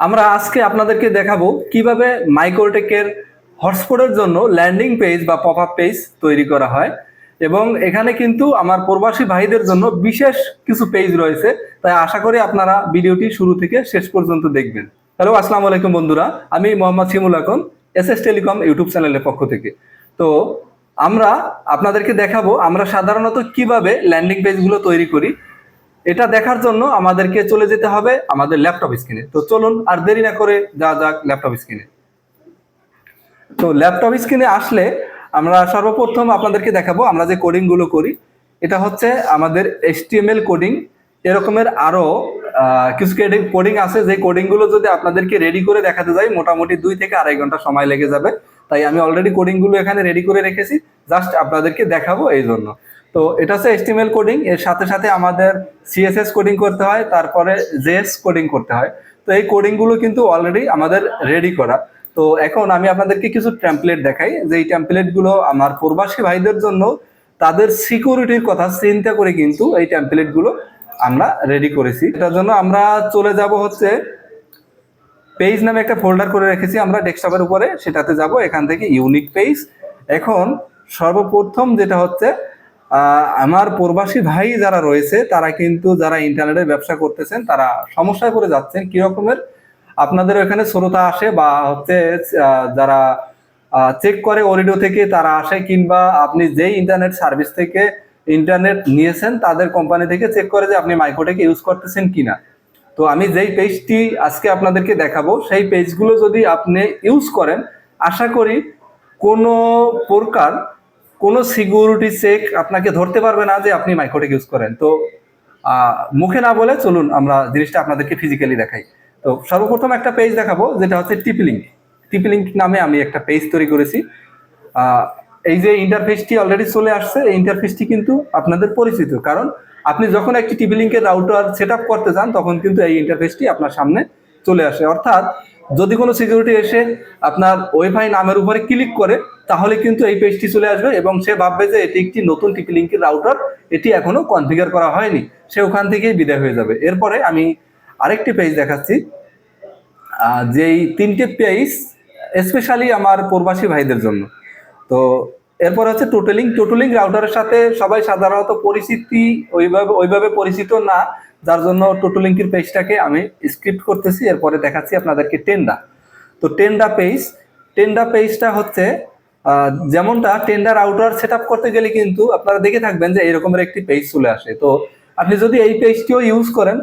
আমরা আজকে আপনাদেরকে দেখাবো কীভাবে মাইক্রোটেকের হটস্পটের জন্য ল্যান্ডিং পেজ বা পপ আপ পেজ তৈরি করা হয়। এবং এখানে কিন্তু আমার প্রবাসী ভাইদের জন্য বিশেষ কিছু পেজ রয়েছে। তাই আশা করি আপনারা ভিডিওটি শুরু থেকে শেষ পর্যন্ত দেখবেন। হ্যালো, আসসালামু আলাইকুম বন্ধুরা। আমি Mohammad Shimul Akon, S S telecom YouTube চ্যানেলের পক্ষ থেকে। তো আমরা আপনাদেরকে দেখাবো আমরা সাধারণত কীভাবে ল্যান্ডিং পেজগুলো তৈরি করি। এটা দেখার জন্য আমাদেরকে চলে যেতে হবে আমাদের ল্যাপটপ স্ক্রিনে। তো চলুন আর দেরি না করে যা যাক ল্যাপটপ স্ক্রিনে। তো ল্যাপটপ স্ক্রিনে আসলে আমরা সর্বপ্রথম আপনাদেরকে দেখাবো আমরা যে কোডিংগুলো করি এটা হচ্ছে আমাদের এইচটিএমএল কোডিং। এরকমের আরও আহ, কিছু কোডিং আছে যে কোডিংগুলো যদি আপনাদেরকে রেডি করে দেখাতে যাই মোটামুটি দুই থেকে আড়াই ঘণ্টা সময় লেগে যাবে। তাই আমি অলরেডি কোডিংগুলো এখানে রেডি করে রেখেছি জাস্ট আপনাদেরকে দেখাবো এই জন্য। তো এটা হচ্ছে এইচটিএমএল কোডিং এর সাথে সাথে আমাদের সিএসএস কোডিং করতে হয়, তারপরে জেএস কোডিং করতে হয়। তো এই কোডিংগুলো কিন্তু অলরেডি আমাদের রেডি করা। তো এখন আমি আপনাদেরকে কিছু টেমপ্লেট দেখাই, যে এই টেমপ্লেটগুলো আমার প্রবাসী ভাইদের জন্য তাদের সিকিউরিটির কথা চিন্তা করে কিন্তু এই টেমপ্লেটগুলো আমরা রেডি করেছি। এটার জন্য আমরা চলে যাব হচ্ছে পেজ নামে একটা ফোল্ডার করে রেখেছি, আমরা ডেস্কটপের উপরে, সেটাতে যাব, এখান থেকে ইউনিক পেজ এখন সর্বপ্রথম যেটা হচ্ছে আমার প্রবাসী ভাই যারা রয়েছে, তারা কিন্তু যারা ইন্টারনেটে ব্যবসা করতেছেন, তারা সমস্যায় পড়ে যাচ্ছেন। কি রকমের? আপনাদের ওখানে শ্রোতা আসে বা হচ্ছে যারা চেক করে অরিডো থেকে তারা আসে, কিংবা আপনি যেই ইন্টারনেট সার্ভিস থেকে ইন্টারনেট নিয়েছেন, তাদের কোম্পানি থেকে চেক করে যে আপনি মাইক্রোটেক ইউজ করতেছেন কিনা। তো আমি যেই পেজটি আজকে আপনাদেরকে দেখাবো, সেই পেজগুলো যদি আপনি ইউজ করেন, আশা করি কোনো প্রকার কোনো সিকিউরিটি চেক আপনাকে ধরতে পারবে না যে আপনি মাইক্রোটেক ইউজ করেন। তো মুখে না বলে চলুন আমরা জিনিসটা আপনাদেরকে ফিজিক্যালি দেখাই। তো সর্বপ্রথম একটা পেজ দেখাবো, যেটা হচ্ছে টিপিলিঙ্ক টিপিলিঙ্ক নামে আমি একটা পেজ তৈরি করেছি। এই যে ইন্টারফেসটি অলরেডি চলে আসছে, এই ইন্টারফেসটি কিন্তু আপনাদের পরিচিত। কারণ আপনি যখন একটি টিভি লিঙ্কের রাউটার সেট করতে চান, তখন কিন্তু এই ইন্টারফেসটি আপনার সামনে চলে আসে। অর্থাৎ যদি কোনো সিকিউরিটি এসে আপনার ওয়াইফাই নামের উপরে ক্লিক করে, তাহলে কিন্তু এই পেজটি চলে আসবে এবং সে ভাববে যে এটি একটি নতুন টিপি লিঙ্কের রাউটার এটি এখনও কনফিগার করা হয়নি। সে ওখান থেকেই বিদায় হয়ে যাবে। এরপরে আমি আরেকটি পেজ দেখাচ্ছি যেই তিনটে পেজ স্পেশালি আমার প্রবাসী ভাইদের জন্য। তো এরপর হচ্ছে টোটালিং টোটালিং রাউটারের সাথে সবাই সাধারণত পরিচিতি ওইভাবে ওইভাবে পরিচিত না। যার জন্য টোটালিঙ্কের পেজটাকে আমি স্ক্রিপ্ট করতেছি, এরপরে দেখাচ্ছি আপনাদেরকে টেন্ডা তো টেন্ডা পেজ টেন্ডা পেজটা হচ্ছে যেমনটা টেন্ডার আউটার সেট করতে গেলে কিন্তু আপনারা দেখে থাকবেন যে এরকমের একটি পেজ চলে আসে। তো আপনি যদি এই পেজটিও ইউজ করেন,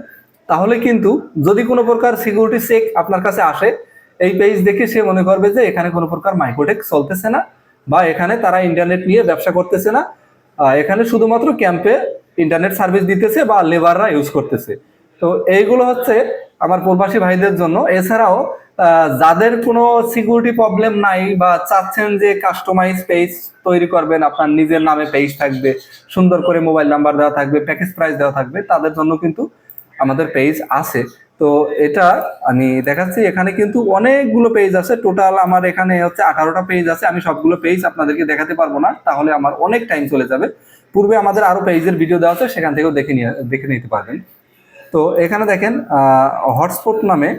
তাহলে কিন্তু যদি কোনো প্রকার সিকিউরিটি চেক আপনার কাছে আসে, এই পেজ দেখে সে মনে করবে যে এখানে কোনো প্রকার মাইক্রোটেক চলতেছে না। বা এখানে তারা ইন্টারনেট নিয়ে ব্যবসা করতেছে না। এখানে শুধুমাত্র ক্যাম্পে ইন্টারনেট সার্ভিস দিতেছে বা লেবাররা ইউজ করতেছে। তো এইগুলো হচ্ছে আমার প্রবাসী ভাইদের জন্য। এছাড়াও যাদের কোনো সিকিউরিটি প্রবলেম নাই বা চাচ্ছেন যে কাস্টমাইজ পেজ তৈরি করবেন, আপনার নিজের নামে পেজ থাকবে, সুন্দর করে মোবাইল নাম্বার দেওয়া থাকবে প্যাকেজ প্রাইস দেওয়া থাকবে, তাদের জন্য কিন্তু আমাদের পেজ আছে। তো এটা আমি দেখাচ্ছি, এখানে কিন্তু অনেকগুলো পেজ আছে। টোটাল আমার এখানে হচ্ছে আঠারোটা পেজ আছে। আমি সবগুলো পেজ আপনাদেরকে দেখাতে পারব না, তাহলে আমার অনেক টাইম চলে যাবে। পূর্বে আমাদের আরও পেজের ভিডিও দেওয়া আছে, সেখান থেকেও দেখে নিয়ে, দেখে নিতে পারবেন। তো এখানে দেখেন হটস্পট নামে।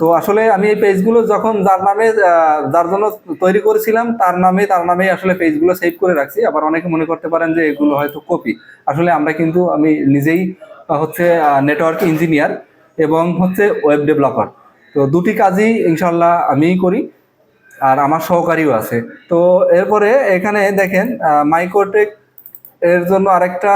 তো আসলে আমি এই পেজগুলো যখন যার নামে যার জন্য তৈরি করেছিলাম, তার নামে, তার নামেই আসলে পেজগুলো সেভ করে রাখছি। আবার অনেকে মনে করতে পারেন যে এগুলো হয়তো কপি আসলে আমরা কিন্তু, আমি নিজেই হচ্ছে নেটওয়ার্ক ইঞ্জিনিয়ার এবং হচ্ছে ওয়েব ডেভেলপার তো দুটি কাজই ইনশাল্লাহ আমিই করি আর আমার সহকারীও আছে। তো এরপরে এখানে দেখেন মাইক্রোটেক এর জন্য আরেকটা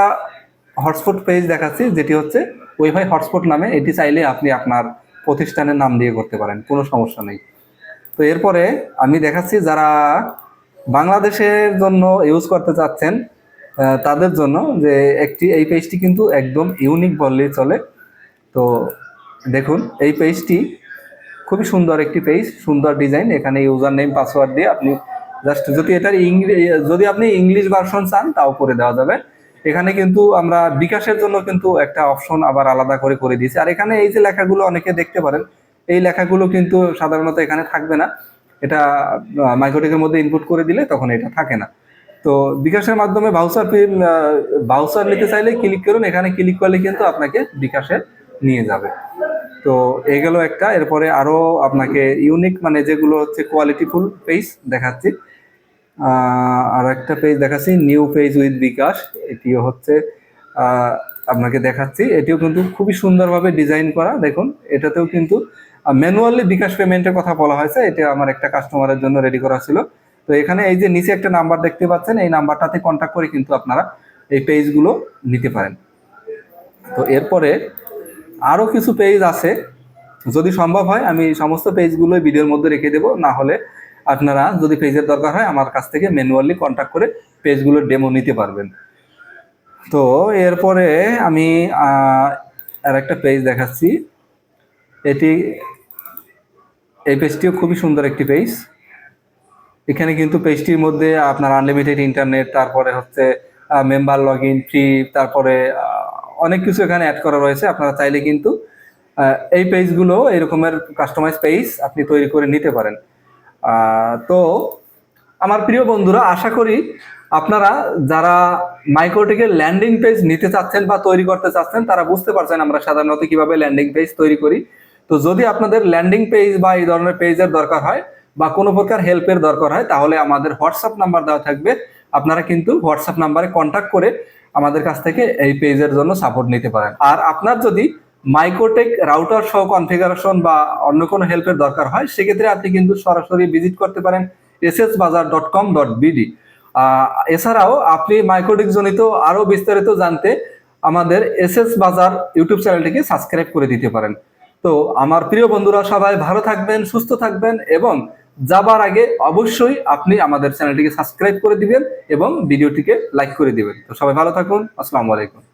হটস্পট পেজ দেখাচ্ছি, যেটি হচ্ছে ওয়াইফাই হটস্পট নামে। এটি চাইলে আপনি আপনার প্রতিষ্ঠানের নাম দিয়ে করতে পারেন, কোনো সমস্যা নেই। তো এরপরে আমি দেখাচ্ছি, যারা বাংলাদেশের জন্য ইউজ করতে চাচ্ছেন তাদের জন্য যে একটি, এই পেজটি কিন্তু একদম ইউনিক বললেই চলে। তো দেখুন, এই পেজটি খুবই সুন্দর একটি পেজ সুন্দর ডিজাইন এখানে ইউজার নেম পাসওয়ার্ড দিয়ে আপনি জাস্ট যদি এটার ইংলি যদি আপনি ইংলিশ ভার্সন চান, তাও করে দেওয়া যাবে। এখানে কিন্তু আমরা বিকাশের জন্য কিন্তু একটা অপশন আবার আলাদা করে করে দিয়েছি। আর এখানে এই যে লেখাগুলো অনেকে দেখতে পারেন, এই লেখাগুলো কিন্তু সাধারণত এখানে থাকবে না। এটা মাইক্রোটেকের মধ্যে ইনপুট করে দিলে তখন এটা থাকে না। তো বিকাশের মাধ্যমে ভাউচার ভাউচার নিতে চাইলে ক্লিক করুন। এখানে ক্লিক করলে কিন্তু আপনাকে বিকাশে নিয়ে যাবে। তো এই গেল একটা। এরপরে আরও আপনাকে ইউনিক মানে যেগুলো হচ্ছে কোয়ালিটিফুল পেজ দেখাচ্ছি। আর একটা পেজ দেখাচ্ছি নিউ পেজ উইথ বিকাশ। এটিও হচ্ছে আপনাকে দেখাচ্ছি। এটিও কিন্তু খুবই সুন্দরভাবে ডিজাইন করা। দেখুন, এটাতেও কিন্তু ম্যানুয়ালি বিকাশ পেমেন্টের কথা বলা হয়েছে। এটা আমার একটা কাস্টমারের জন্য রেডি করা ছিল। তো এখানে এই যে নিচে একটা নাম্বার দেখতে পাচ্ছেন, এই নাম্বারটাতে কন্ট্যাক্ট করে কিন্তু আপনারা এই পেজগুলো নিতে পারেন। তো এরপরে আরও কিছু পেজ আছে। যদি সম্ভব হয়, আমি সমস্ত পেজগুলো ভিডিওর মধ্যে রেখে দেবো। না হলে আপনারা যদি পেজের দরকার হয়, আমার কাছ থেকে ম্যানুয়ালি কন্ট্যাক্ট করে পেজগুলোর ডেমো নিতে পারবেন। তো এরপরে আমি আর একটা পেজ দেখাচ্ছি। এটি, এই পেজটিও খুবই সুন্দর একটি পেজ এখানে কিন্তু পেজটির মধ্যে আপনার আনলিমিটেড ইন্টারনেট তারপরে হচ্ছে মেম্বার লগ ইন ফ্রি তারপরে অনেক কিছু এখানে অ্যাড করা রয়েছে, আপনারা চাইলে কিন্তু এই পেজগুলো এরকমের কাস্টমাইজ পেজ আপনি তৈরি করে নিতে পারেন। তো আমার প্রিয় বন্ধুরা, আশা করি আপনারা যারা মাইক্রোটেকের ল্যান্ডিং পেজ নিতে চাচ্ছেন বা তৈরি করতে চাচ্ছেন, তারা বুঝতে পারছেন আমরা সাধারণত কীভাবে ল্যান্ডিং পেজ তৈরি করি। তো যদি আপনাদের ল্যান্ডিং পেজ বা এই ধরনের পেজের দরকার হয় বা কোনো প্রকার হেল্পের দরকার হয়, তাহলে আমাদের হোয়াটসঅ্যাপ নাম্বার দেওয়া থাকবে। আপনারা কিন্তু হোয়াটসঅ্যাপ নাম্বারে কন্ট্যাক্ট করে আমাদের কাছ থেকে এই পেজের জন্য সাপোর্ট নিতে পারেন। আর আপনার যদি মাইক্রোটেক রাউটার সহ কনফিগারেশন বা অন্য কোনো হেল্পের দরকার হয়, সেক্ষেত্রে আপনি কিন্তু সরাসরি ভিজিট করতে পারেন S S Bazar dot com dot BD এছাড়াও আপনি মাইক্রোটেক জনিত আরও বিস্তারিত জানতে আমাদের এস এস বাজার ইউটিউব চ্যানেলটিকে সাবস্ক্রাইব করে দিতে পারেন। তো, আমার প্রিয় বন্ধুরা সবাই ভালো থাকবেন, সুস্থ থাকবেন এবং যাবার আগে অবশ্যই আপনি আমাদের চ্যানেলটিকে সাবস্ক্রাইব করে দিবেন এবং ভিডিওটিকে লাইক করে দিবেন। তো সবাই ভালো থাকুন। আসসালামু আলাইকুম।